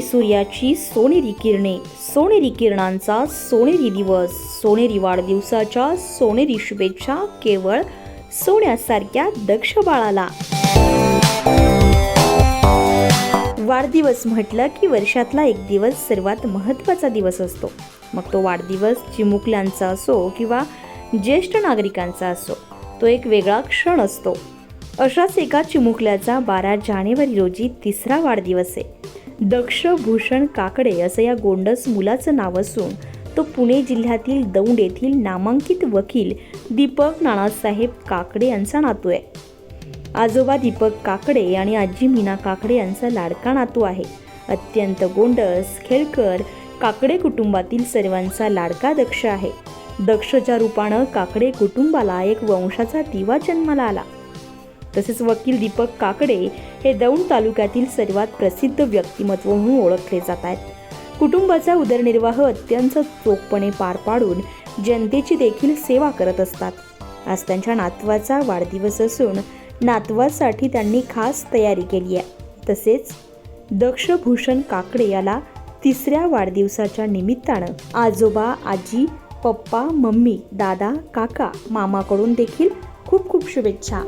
सूर्याची सोनेरी किरणे सोनेरी किरणांचा सोनेरी दिवस सोनेरी वाढदिवसाच्या सोनेरी शुभेच्छा केवळ सोन्यासारख्या दक्ष बाळाला वाढदिवस म्हटलं की वर्षातला एक दिवस सर्वात महत्त्वाचा दिवस असतो. मग तो वाढदिवस चिमुकल्यांचा असो किंवा ज्येष्ठ नागरिकांचा असो तो एक वेगळा क्षण असतो. अशाच एका चिमुकल्याचा बारा जानेवारी रोजी तिसरा वाढदिवस आहे. दक्ष भूषण काकडे असं या गोंडस मुलाचं नाव असून तो पुणे जिल्ह्यातील दौंड येथील नामांकित वकील दीपक नानासाहेब काकडे यांचा नातू आहे. आजोबा दीपक काकडे आणि आजी मीना काकडे यांचा लाडका नातू आहे. अत्यंत गोंडस खेळकर काकडे कुटुंबातील सर्वांचा लाडका दक्ष आहे. दक्षच्या रूपानं काकडे कुटुंबाला एक वंशाचा दिवा जन्माला आला. तसेच वकील दीपक काकडे हे दौंड तालुक्यातील सर्वात प्रसिद्ध व्यक्तिमत्व म्हणून ओळखले जात आहेत. कुटुंबाचा उदरनिर्वाह अत्यंत चोखपणे पार पाडून जनतेची देखील सेवा करत असतात. आज त्यांच्या नातवाचा वाढदिवस असून नातवासाठी त्यांनी खास तयारी केली आहे. तसेच दक्षभूषण काकडे याला तिसऱ्या वाढदिवसाच्या निमित्तानं आजोबा आजी पप्पा मम्मी दादा काका मामाकडून देखील खूप खूप शुभेच्छा.